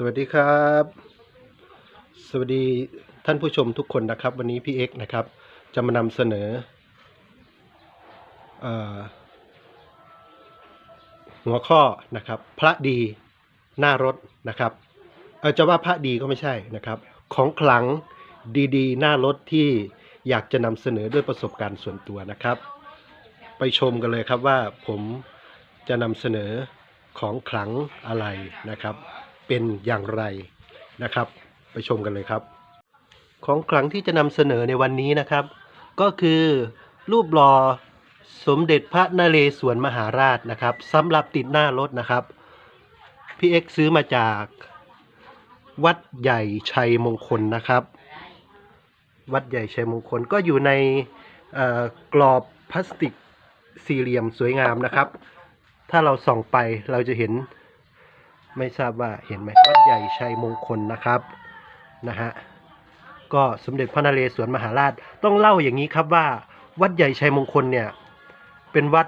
สวัสดีครับ สวัสดีท่านผู้ชมทุกคนนะครับ วันนี้พี่เอ็กนะครับ จะมานำเสนอเออหัวข้อนะครับ พระดีหน้ารถนะครับเออจะว่าพระดีก็ไม่ใช่นะครับ ของขลังดีๆ หน้ารถที่อยากจะนำเสนอด้วยประสบการณ์ส่วนตัวนะครับ ไปชมกันเลยครับว่าผมจะนำเสนอของขลังอะไรนะครับ เป็นอย่างไรนะครับ ไปชมกันเลยครับ ของขลังที่จะนำเสนอในวันนี้นะครับ ก็คือรูปหล่อสมเด็จพระนเรศวรมหาราชนะครับสำหรับติดหน้ารถนะครับพี่เอ็กซ์ซื้อมาจากวัดใหญ่ชัยมงคลนะครับ วัดใหญ่ชัยมงคลก็อยู่ในกรอบพลาสติกสี่เหลี่ยมสวยงามนะครับ ถ้าเราส่องไปเราจะเห็น ไม่ทราบว่าเห็นไหมวัดใหญ่ชัยมงคลนะครับนะฮะก็สมเด็จพระนเรศวรมหาราชต้องเล่าอย่างนี้ครับว่า วัดใหญ่ชัยมงคลเนี่ยเป็นวัด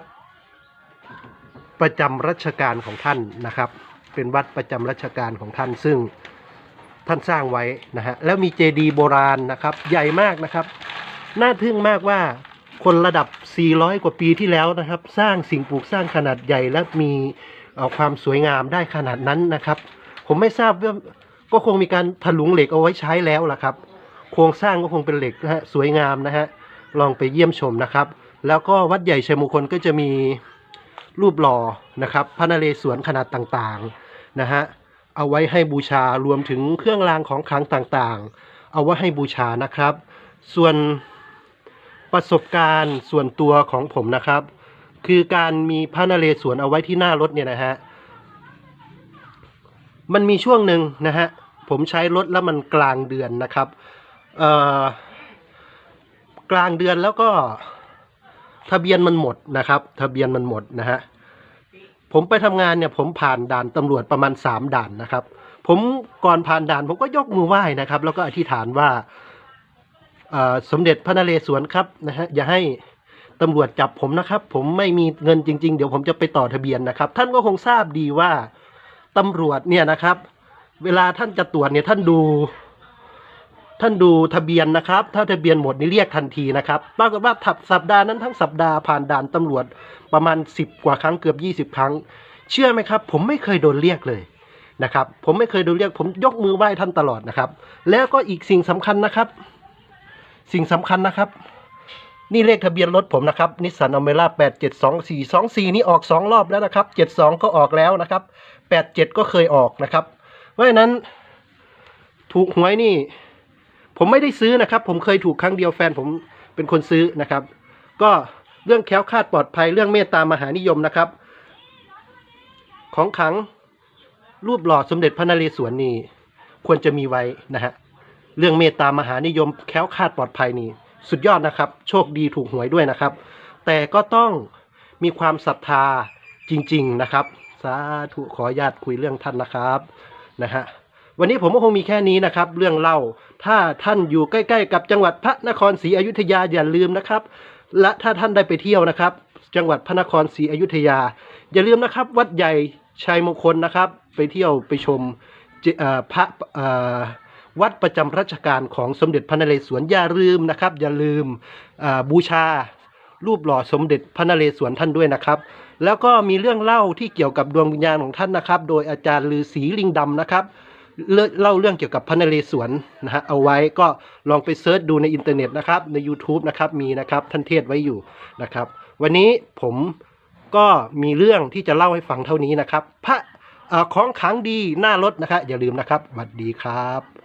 ประจำรัชกาลของท่านนะครับ เป็นวัดประจำรัชกาลของท่านซึ่งท่านสร้างไว้นะฮะแล้วมีเจดีย์โบราณนะครับ ใหญ่มากนะครับ น่าทึ่งมากว่าคนระดับ 400 กว่าปีที่แล้วนะครับ สร้างสิ่งปลูกสร้างขนาดใหญ่และมี เอ่อความสวยงามได้ขนาดนั้นนะครับ ผมไม่ทราบว่าก็คงมีการถลุงเหล็กเอาไว้ใช้แล้วล่ะครับ โครงสร้างก็คงเป็นเหล็กนะฮะสวยงามนะฮะลองไปเยี่ยมชมนะครับ แล้วก็วัดใหญ่ชัยมงคลก็จะมีรูปหล่อนะครับ พระนเรศวรขนาดต่างๆนะฮะเอาไว้ให้บูชารวมถึงเครื่องรางของขลังต่างๆ เอาไว้ให้บูชานะครับ ส่วนประสบการณ์ส่วนตัวของผมนะครับ คือการมีพระนเรศวรเอาไว้ที่หน้ารถเนี่ยนะฮะ มันมีช่วงหนึ่งนะฮะ ผมใช้รถแล้วมันกลางเดือนนะครับ เอ่อกลางเดือนแล้วก็ทะเบียนมันหมดนะครับ ทะเบียนมันหมดนะฮะ ผมไปทำงานเนี่ยผมผ่านด่านตำรวจประมาณสามด่านนะครับ ผมก่อนผ่านด่านผมก็ยกมือไหว้นะครับ แล้วก็อธิษฐานว่าสมเด็จพระนเรศวรครับนะฮะอย่าให้ ตำรวจจับผมนะครับ ผมไม่มีเงินจริง ๆ เดี๋ยวผมจะไปต่อทะเบียนนะครับ ท่านก็คงทราบดีว่าตำรวจเนี่ยนะครับ เวลาท่านจะตรวจเนี่ยท่านดู ท่านดูทะเบียนนะครับ ถ้าทะเบียนหมดนี่เรียกทันทีนะครับปรากฏว่าถับสัปดาห์นั้นทั้งสัปดาห์ผ่านด่านตำรวจประมาณสิบกว่าครั้งเกือบยี่สิบครั้ง เชื่อไหมครับ ผมไม่เคยโดนเรียกเลยนะครับ ผมไม่เคยโดนเรียก ผมยกมือไหว้ท่านตลอดนะครับ แล้วก็อีกสิ่งสำคัญนะครับ สิ่งสำคัญนะครับ นี่เลขทะเบียนรถผมนะครับนิสสันอเมร่าแปดเจ็ดสองสี่สองสี่นี่ออกสองรอบแล้วนะครับเจ็ดสองก็ออกแล้วนะครับแปดเจ็ดก็เคยออกนะครับ เพราะฉะนั้น ถูกหวยนี่ ผมไม่ได้ซื้อนะครับ ผมเคยถูกครั้งเดียวแฟนผมเป็นคนซื้อนะครับ ก็เรื่องแคล้วคลาดปลอดภัยเรื่องเมตตามหานิยมนะครับ ของขังรูปหล่อสมเด็จพระนเรศวรนี่ควรจะมีไว้นะฮะเรื่องเมตตามหานิยมแคล้วคลาดปลอดภัยนี่ สุดยอดนะครับ โชคดีถูกหวยด้วยนะครับ แต่ก็ต้องมีความศรัทธาจริง ๆนะครับ สาธุขอญาตคุยเรื่องท่านนะครับนะฮะวันนี้ผมก็คงมีแค่นี้นะครับ เรื่องเล่าถ้าท่านอยู่ใกล้ๆ กับจังหวัดพระนครศรีอยุธยาอย่าลืมนะครับ และถ้าท่านได้ไปเที่ยวนะครับ จังหวัดพระนครศรีอยุธยา อย่าลืมนะครับ วัดใหญ่ชัยมงคลนะครับ ไปเที่ยวไปชมพระ วัดประจำรัชกาลของสมเด็จพระนเรศวรอย่าลืมนะครับ อย่าลืมบูชารูปหล่อสมเด็จพระนเรศวรท่านด้วยนะครับ แล้วก็มีเรื่องเล่าที่เกี่ยวกับดวงวิญญาณของท่านนะครับ โดยอาจารย์ฤาษีลิงดำนะครับเล่าเล่าเรื่องเกี่ยวกับพระนเรศวรนะฮะเอาไว้ก็ลองไปเซิร์ชดูในอินเทอร์เน็ตนะครับใน YouTube นะครับมีนะครับท่านเทศไว้อยู่นะครับ วันนี้ผมก็มีเรื่องที่จะเล่าให้ฟังเท่านี้นะครับ พระของขังดีหน้ารถนะครับอย่าลืมนะครับสวัสดีครับ